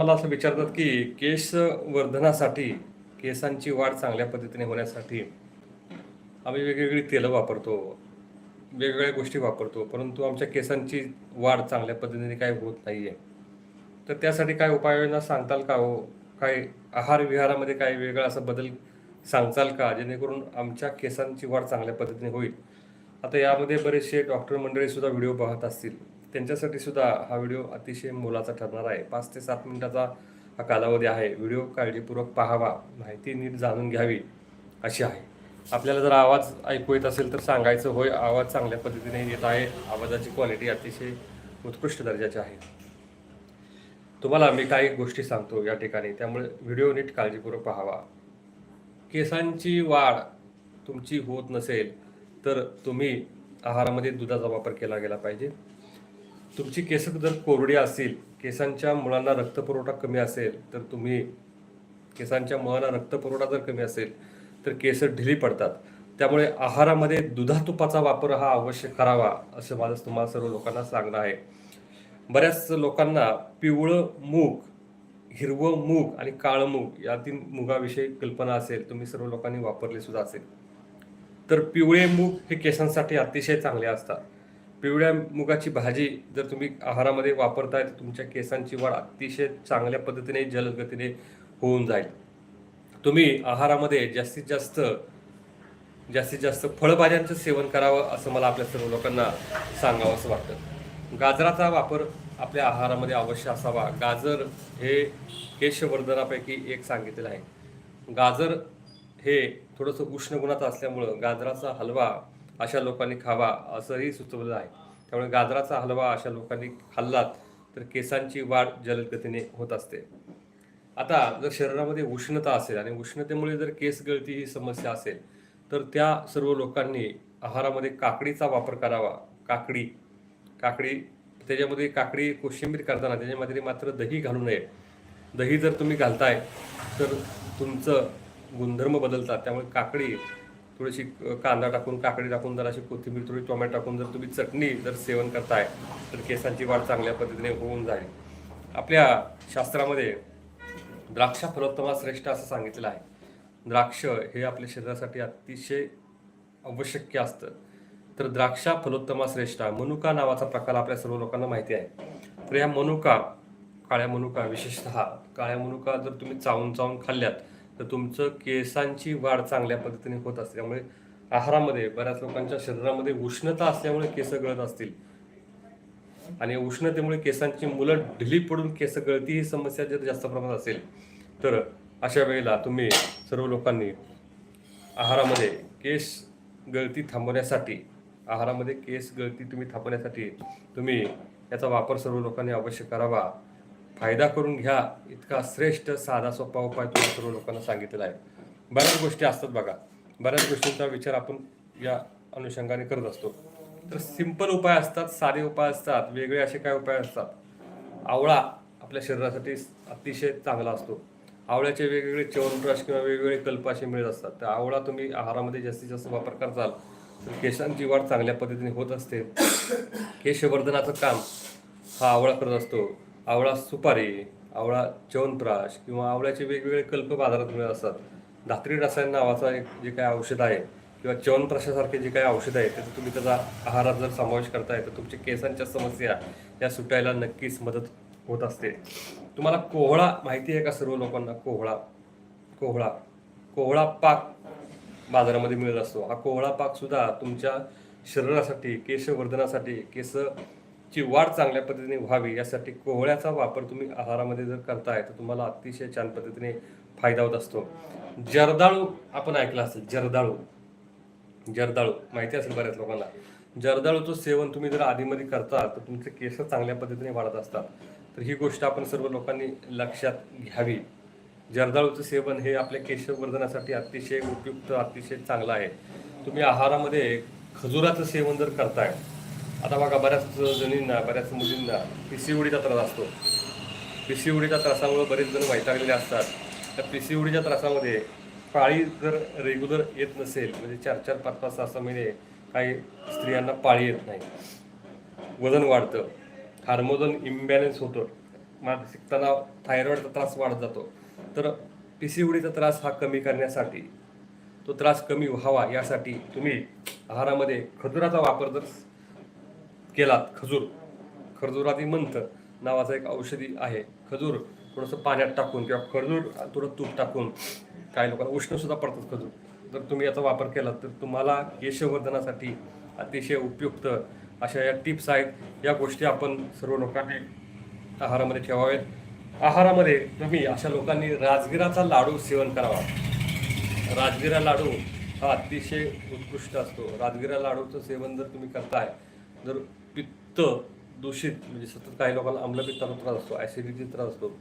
मला असं विचारतात की केस वर्धनासाठी केसांची वाढ चांगल्या पद्धतीने होण्यासाठी आम्ही वेगवेगळी तेलं वापरतो वेगवेगळ्या गोष्टी वापरतो परंतु आमच्या केसांची वाढ चांगल्या पद्धतीने काय होत नाही आहे तर त्यासाठी काय उपाययोजना सांगताल का हो? काय आहार विहारामध्ये काय वेगळा असा बदल सांगताल का जेणेकरून आमच्या केसांची वाढ चांगल्या पद्धतीने होईल? आता यामध्ये बरेचसे डॉक्टर मंडळीसुद्धा व्हिडिओ पाहत असतील. त्यांच्यासाठी सुद्धा हा व्हिडिओ अतिशय मोलाचा ठरणार आहे. पाच ते सात मिनिटाचा हा कालावधी आहे. व्हिडिओ काळजीपूर्वक पाहावा. माहिती नीट जाणून घ्यावी अशी आहे. आपल्याला जर आवाज ऐकू येत असेल तर सांगायचं होय आवाज चांगल्या पद्धतीने येत आहे. आवाजाची क्वालिटी अतिशय उत्कृष्ट दर्जाची आहे. तुम्हाला मी काही गोष्टी सांगतो या ठिकाणी. त्यामुळे व्हिडिओ नीट काळजीपूर्वक पाहावा. केसांची वाढ तुमची होत नसेल तर तुम्ही आहारामध्ये दुधाचा वापर केला गेला पाहिजे. तुमची केस जर कोरडी असतील केसांच्या मुळांना रक्तपुरवठा कमी असेल तर तुम्ही केसांच्या मुळांना रक्तपुरवठा जर कमी असेल तर केस ढिली पडतात. त्यामुळे आहारामध्ये दुधा तुपाचा वापर हा अवश्य करावा असं माझं तुम्हाला सर्व लोकांना सांगणं आहे. बऱ्याच लोकांना पिवळं मूग हिरवं मूग आणि काळं मूग या तीन मुगाविषयी कल्पना असेल तुम्ही सर्व लोकांनी वापरले सुद्धा असेल. तर पिवळे मूग हे केसांसाठी अतिशय चांगले असतात. पिवळ्या मुगाची भाजी जर तुम्ही आहारामध्ये वापरताय तर तुमच्या केसांची वाढ अतिशय चांगल्या पद्धतीने जलदगतीने होऊन जाईल. तुम्ही आहारामध्ये जास्तीत जास्त जास्तीत जास्त फळभाज्यांचं सेवन करावं असं मला आपल्या सर्व लोकांना सांगावं असं वाटतं. गाजराचा वापर आपल्या आहारामध्ये अवश्य असावा. गाजर हे केशवर्धनापैकी एक सांगितलेलं आहे. गाजर हे थोडंसं उष्ण गुणाचं असल्यामुळं गाजराचा हलवा अशा लोकांनी खावा असंही सुचवलं आहे. त्यामुळे गाजराचा हलवा अशा लोकांनी खाल्लात तर केसांची वाढ जलद गतीने होत असते. आता जर शरीरामध्ये उष्णता असेल आणि उष्णतेमुळे जर केस गळती ही समस्या असेल तर त्या सर्व लोकांनी आहारामध्ये काकडीचा वापर करावा. काकडी काकडी त्याच्यामध्ये काकडी कोशिंबीर करताना त्याच्यामध्ये मात्र दही घालू नये. दही जर तुम्ही घालताय तर तुमचं गुणधर्म बदलतात. त्यामुळे काकडी थोडीशी कांदा टाकून काकडी टाकून जराशी कोथिंबीर थोडी टोमॅटो टाकून जर तुम्ही चटणी जर सेवन करताय तर केसांची वाढ चांगल्या पद्धतीने होऊन जाईल. आपल्या शास्त्रामध्ये द्राक्ष फलोत्तमा श्रेष्ठ असं सांगितलेलं आहे. द्राक्ष हे आपल्या शरीरासाठी अतिशय आवश्यक असतं. तर द्राक्षा फलोत्तमा श्रेष्ठ मनुका नावाचा प्रकार आपल्या सर्व लोकांना माहिती आहे. तर ह्या मनुका काळ्या मनुका विशेषतः काळ्या मनुका जर तुम्ही चावून चावून खाल्ल्यात तर तुमचं केसांची वाढ चांगल्या पद्धतीने होत असते. त्यामुळे आहारामध्ये बऱ्याच लोकांच्या शरीरामध्ये उष्णता असल्यामुळे केस गळत असतील. आणि उष्णतेमुळे केसांची मुलं ढिली पडून केस गळती ही समस्या जर जास्त प्रमाणात असेल तर अशा वेळेला तुम्ही सर्व लोकांनी आहारामध्ये केस गळती थांबवण्यासाठी आहारामध्ये केस गळती तुम्ही थांबवण्यासाठी तुम्ही याचा वापर सर्व लोकांनी अवश्य करावा. फायदा करून घ्या. इतका श्रेष्ठ साधा सोपा उपाय तुम्हाला सर्व लोकांना सांगितलेला आहे. बऱ्याच गोष्टी असतात बघा. बऱ्याच गोष्टींचा विचार आपण या अनुषंगाने करत असतो. तर सिंपल उपाय असतात साधे उपाय असतात वेगळे असे काय उपाय असतात? आवळा आपल्या शरीरासाठी अतिशय चांगला असतो. आवळ्याचे वेगवेगळे च्यवनप्राश किंवा वेगवेगळे कल्प असे मिळत असतात. तर आवळा तुम्ही आहारामध्ये जास्तीत जास्त वापर करताल तर केसांची वाढ चांगल्या पद्धतीने होत असते. केशवर्धनाचं काम हा आवळा करत असतो. आवळा सुपारी आवळा च्यवनप्राश किंवा आवळ्याचे वेगवेगळे कल्प बाजारात मिळत असतात. धात्री रसायन नावाचा एक जे काही औषध आहे किंवा च्यवनप्राशासारखे जे काही औषध आहे त्याचा तुम्ही त्याचा आहारात जर समावेश करताय तर तुमच्या केसांच्या समस्या या सुटायला नक्कीच मदत होत असते. तुम्हाला कोहळा माहिती आहे का सर्व लोकांना? कोहळा कोहळा कोहळा पाक बाजारामध्ये मिळत असतो. हा कोहळा पाक सुद्धा तुमच्या शरीरासाठी केशवर्धनासाठी केस ची वाढ चांगल्या पद्धतीने व्हावी यासाठी कोहळ्याचा वापर तुम्ही आहारामध्ये जर करताय तर तुम्हाला अतिशय छान पद्धतीने फायदा होत असतो. जर्दाळू आपण ऐकलं असेल जर्दाळू. जर्दाळू माहिती असेल बऱ्याच लोकांना. जर्दाळूचं सेवन तुम्ही जर आधीमध्ये करता तर तुमचे केस चांगल्या पद्धतीने वाढत असतात. तर ही गोष्ट आपण सर्व लोकांनी लक्षात घ्यावी. जर्दाळूचं सेवन हे आपल्या केशवर्धनासाठी अतिशय उपयुक्त अतिशय चांगलं आहे. तुम्ही आहारामध्ये खजुराचं सेवन जर करताय आता बघा बऱ्याच जणींना बऱ्याच मुलींना पी सी ओडीचा त्रास असतो. पी सी त्रासामुळे बरेच जण वैतागलेले असतात. त्या पिसीओडीच्या त्रासामध्ये पाळी जर रेग्युलर येत नसेल म्हणजे चार चार पाच पाच सहा सहा महिने काही स्त्रियांना पाळी येत नाही. वजन वाढतं. हार्मोन इम्बॅलन्स होतं. मानसिक तणाव थायरॉईडचा त्रास वाढत जातो. तर पी सी उडीचा त्रास हा कमी करण्यासाठी तो त्रास कमी व्हावा यासाठी तुम्ही आहारामध्ये खजुराचा वापर जर केलात खजूर. खजूराती मंथ नावाचं एक औषधी आहे. खजूर थोडंसं पाण्यात टाकून किंवा खजूर थोडं तूप टाकून काही लोकांना उष्णसुद्धा पडतात खजूर. जर तुम्ही याचा वापर केला तर तुम्हाला केशवर्धनासाठी अतिशय उपयुक्त अशा या टिप्स आहेत. या गोष्टी आपण सर्व लोकांनी आहारामध्ये ठेवावेत आहारामध्ये तुम्ही अशा लोकांनी राजगिराचा लाडू सेवन करावा. राजगिरा लाडू हा अतिशय उत्कृष्ट असतो. राजगिरा लाडूचं सेवन जर तुम्ही करताय जर पित्त दूषित म्हणजे सतत काही लोकांना आम्लपित्ताचा त्रास असतो ॲसिडिटीचा त्रास असतो.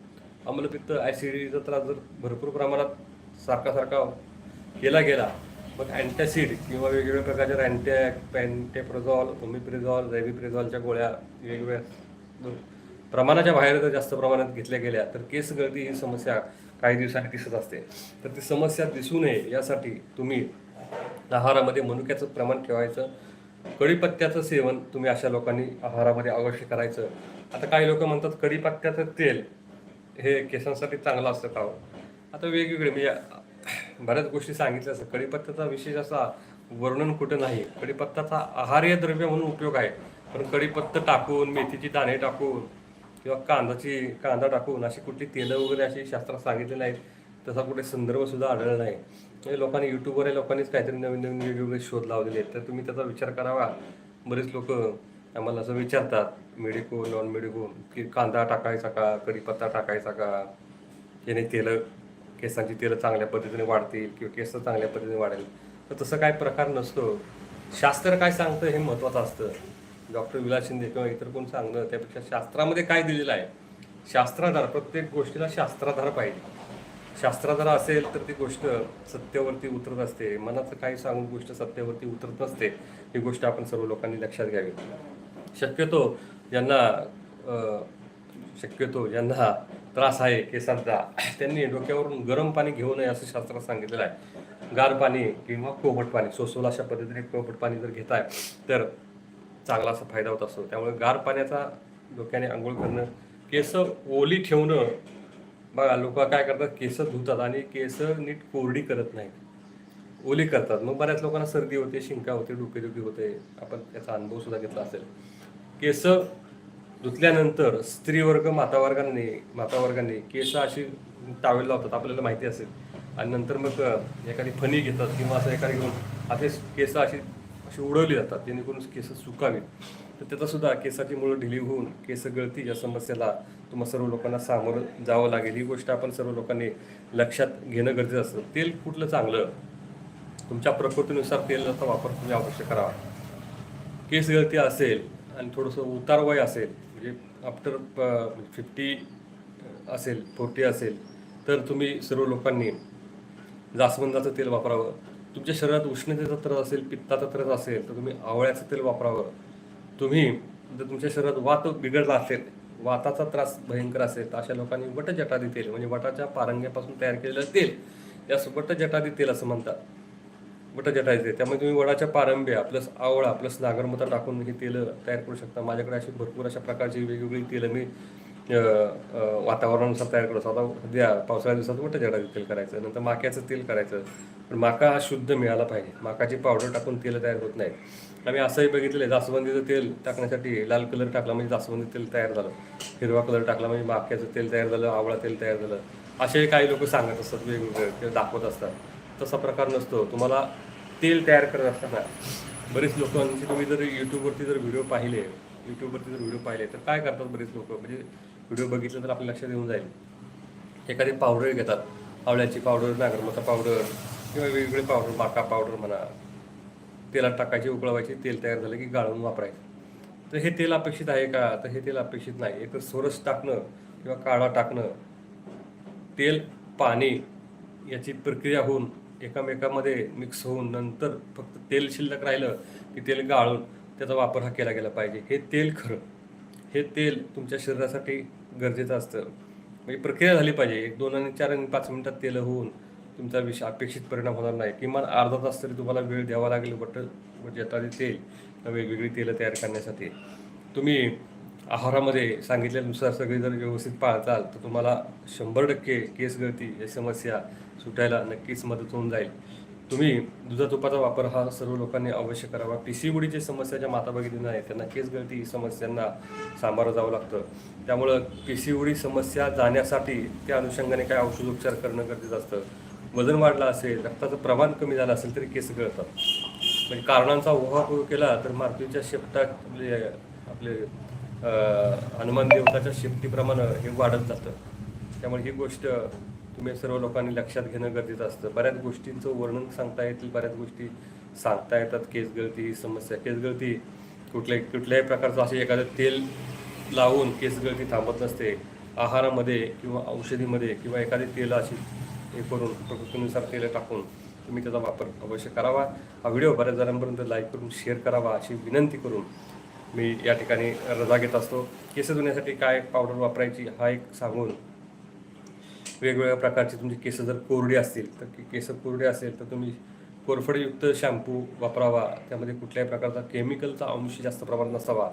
आम्लपित्त ॲसिडिटीचा त्रास जर भरपूर प्रमाणात सारखा सारखा केला गेला मग अँटॅसिड किंवा वेगवेगळ्या प्रकारच्या अँटॅक पॅन्टेप्रोझॉल ओमिप्रिझॉल रेबिप्रेझॉलच्या गोळ्या वेगवेगळ्या प्रमाणाच्या बाहेर जर जास्त प्रमाणात घेतल्या गेल्या तर केस गळती ही समस्या काही दिवसांनी दिसत असते. तर ती समस्या दिसू नये यासाठी तुम्ही आहारामध्ये मनुक्याचं प्रमाण ठेवायचं कढीपत्त्याचं सेवन तुम्ही अशा लोकांनी आहारामध्ये अवश्य करायचं. आता काही लोक म्हणतात कढीपत्त्याचं तेल हे केसांसाठी चांगलं असतं का हो? आता वेगवेगळे म्हणजे बऱ्याच गोष्टी सांगितल्या असतात. कढीपत्त्याचा विशेष असा वर्णन कुठं नाही. कढीपत्त्याचा आहार्य द्रव्य म्हणून उपयोग आहे. पण कढीपत्ता टाकून मेथीची दाणे टाकून किंवा कांदाची कांदा टाकून अशी कुठली तेलं वगैरे अशी शास्त्रात सांगितले नाहीत तसा कुठे संदर्भसुद्धा आढळला नाही. म्हणजे लोकांनी युट्यूबवर या लोकांनीच काहीतरी नवीन नवीन वेगवेगळे शोध लावलेले आहेत. तर तुम्ही त्याचा विचार करावा. बरेच लोक आम्हाला असं विचारतात मेडिको नॉन मेडिको की कांदा टाकायचा का? कढीपत्ता टाकायचा का? याने तेलं केसांची तेलं चांगल्या पद्धतीने वाढतील किंवा केस चांगल्या पद्धतीने वाढेल. तर तसं काय प्रकार नसतो. शास्त्र काय सांगतं हे महत्त्वाचं असतं. डॉक्टर विलास शिंदे किंवा इतर कोण सांगणं त्यापेक्षा शास्त्रामध्ये काय दिलेलं आहे? शास्त्राधार प्रत्येक गोष्टीला शास्त्राधार पाहिजे. शास्त्राधार असेल तर ती गोष्ट सत्यावरती उतरत असते. मनाचं काही सांगून गोष्ट सत्यावरती उतरत नसते. ही गोष्ट आपण सर्व लोकांनी लक्षात घ्यावी. शक्यतो ज्यांना शक्यतो ज्यांना त्रास आहे केसांचा त्यांनी डोक्यावरून गरम पाणी घेऊ नये असं शास्त्रात सांगितलेलं आहे. गार पाणी किंवा कोमट पाणी सोसोल अशा पद्धतीने कोमट पाणी जर घेताय तर चांगला असा फायदा होत असतो. त्यामुळे गार पाण्याचा डोक्याने आंघोळ करणं केस ओली ठेवणं बघा लोक काय करतात केस धुतात आणि केस नीट कोरडी करत नाहीत. ओली करतात. मग बऱ्याच लोकांना सर्दी होते शिंका होते डोकेदुखी होते. आपण त्याचा अनुभव सुद्धा घेतला असेल. केस धुतल्यानंतर स्त्रीवर्ग मातावर्गांनी मातावर्गांनी केस अशी टावेल लावतात आपल्याला माहिती असेल. आणि नंतर मग एखादी फणी घेतात किंवा असं एखादी घेऊन असे केस अशी अशी उडवली जातात जेणेकरून केस सुकावी तर त्याचा सुद्धा केसाची मुळं ढिली होऊन केस गळती या समस्येला तुम्हाला सर्व लोकांना सामोरं जावं लागेल. ही गोष्ट आपण सर्व लोकांनी लक्षात घेणं गरजेचं असतं. तेल कुठलं चांगलं? तुमच्या प्रकृतीनुसार तेलाचा वापर तुम्ही अवश्य करावा केस गळती असेल आणि थोडंसं उतार वय असेल म्हणजे आफ्टर म्हणजे फिफ्टी असेल फोर्टी असेल तर तुम्ही सर्व लोकांनी जास्वंदाचं तेल वापरावं. तुमच्या शरीरात उष्णतेचा त्रास असेल पित्ताचा त्रास असेल तर तुम्ही आवळ्याचं तेल वापरावं. तुम्ही जर तुमच्या शरीरात वात बिघडला असेल वाताचा त्रास भयंकर असेल तर अशा लोकांनी वटजटादी तेल म्हणजे वटाच्या पारंग्यापासून तयार केलेलं तेल यास वटजटादी तेल असं म्हणतात. वटजटादी तेल. त्यामुळे तुम्ही वडाच्या पारंब्या प्लस आवळा प्लस नागरमता टाकून हे तेलं तयार करू शकता. माझ्याकडे अशी भरपूर अशा प्रकारची वेगवेगळी तेलं मी वातावरणानुसार तयार करतो. आता सध्या पावसाळ्या दिवसात मोठं जटाचं तेल करायचं नंतर माक्याचं तेल करायचं. पण माका हा शुद्ध मिळाला पाहिजे. माकाची पावडर टाकून तेल तयार होत नाही. आम्ही असंही बघितलं आहे जास्वंदीचं तेल टाकण्यासाठी लाल कलर टाकला म्हणजे जास्वंदी तेल तयार झालं. हिरवा कलर टाकला म्हणजे माक्याचं तेल तयार झालं आवळा तेल तयार झालं. असे काही लोक सांगत असतात वेगवेगळे ते दाखवत असतात. तसा प्रकार नसतो. तुम्हाला तेल तयार करत असताना बरेच लोकांची तुम्ही जर यूट्यूबवरती जर व्हिडिओ पाहिले यूट्यूबवरती जर व्हिडिओ पाहिले तर काय करतात बरेच लोक? म्हणजे व्हिडिओ बघितलं तर आपल्या लक्षात येऊन जाईल. एखादी पावडर घेतात. आवळ्याची पावडर नागरमता पावडर किंवा वेगवेगळे पावडर माका पावडर म्हणा. तेलात टाकायची उकळवायची तेल तयार झालं की गाळून वापरायचं. तर हे तेल अपेक्षित आहे का? तर हे तेल अपेक्षित नाही. एक सोरस टाकणं किंवा काळा टाकणं तेल पाणी याची प्रक्रिया होऊन एकामेकामध्ये मिक्स होऊन नंतर फक्त तेल शिल्लक राहिलं की तेल गाळून त्याचा वापर हा केला गेला पाहिजे. हे तेल खरं. हे तेल तुमच्या शरीरासाठी गरजेचं असतं. म्हणजे प्रक्रिया झाली पाहिजे. एक दोन आणि चार आणि पाच मिनिटात तेल होऊन तुमचा विषय अपेक्षित परिणाम होणार नाही. किमान अर्धा तास तरी तुम्हाला वेळ द्यावा लागेल. बट म्हणजे आता तेल वेगवेगळी तेलं तयार करण्यासाठी. तुम्ही आहारामध्ये सांगितल्यानुसार सगळे जर व्यवस्थित पाळताल तर तुम्हाला शंभर टक्के केस गळती या समस्या सुटायला नक्कीच मदत होऊन जाईल. तुम्ही दुधा तुपाचा वापर हा सर्व लोकांनी अवश्य करावा. पी सी ओडीची समस्या ज्या माता भगिनींना आहे त्यांना केस गळती ही समस्यांना सामोरं जावं लागतं. त्यामुळं पी सी ओडी समस्या जाण्यासाठी त्या अनुषंगाने काय औषधोपचार करणं गरजेचं असतं. वजन वाढलं असेल रक्ताचं प्रमाण कमी झालं असेल तरी केस गळतात. म्हणजे कारणांचा उहापोह केला तर मारुतीच्या शेपटात आपले आपले हनुमान देवताच्या शेपटीप्रमाणे हे वाढत जातं. त्यामुळे ही गोष्ट तुम्ही सर्व लोकांनी लक्षात घेणं गरजेचं असतं. बऱ्याच गोष्टींचं वर्णन सांगता येतील बऱ्याच गोष्टी सांगता येतात. केस गळती ही समस्या केस गळती कुठल्याही कुठल्याही प्रकारचं असे एखादं तेल लावून केस गळती थांबत नसते. आहारामध्ये किंवा औषधीमध्ये किंवा एखादी तेल अशी हे करून प्रकृतीनुसार तेल टाकून तुम्ही त्याचा वापर अवश्य करावा. हा व्हिडिओ बऱ्याच जणांपर्यंत लाईक करून शेअर करावा अशी विनंती करून मी या ठिकाणी रजा घेत असतो. केस धुण्यासाठी काय पावडर वापरायची हा एक सांगून वेगवेगळ्या प्रकारची तुमची केस जर कोरडी असतील तर केस कोरडे असेल तर तुम्ही कोरफडयुक्त शॅम्पू वापरावा. त्यामध्ये कुठल्याही प्रकारचा केमिकलचा अंश जास्त प्रमाणात नसावा.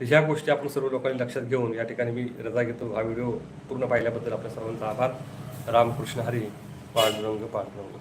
तर ह्या गोष्टी आपण सर्व लोकांनी लक्षात घेऊन या ठिकाणी मी रजा घेतो. हा व्हिडिओ पूर्ण पाहिल्याबद्दल आपल्या सर्वांचा आभार. रामकृष्ण हरी पांडुरंग पांडुरंग.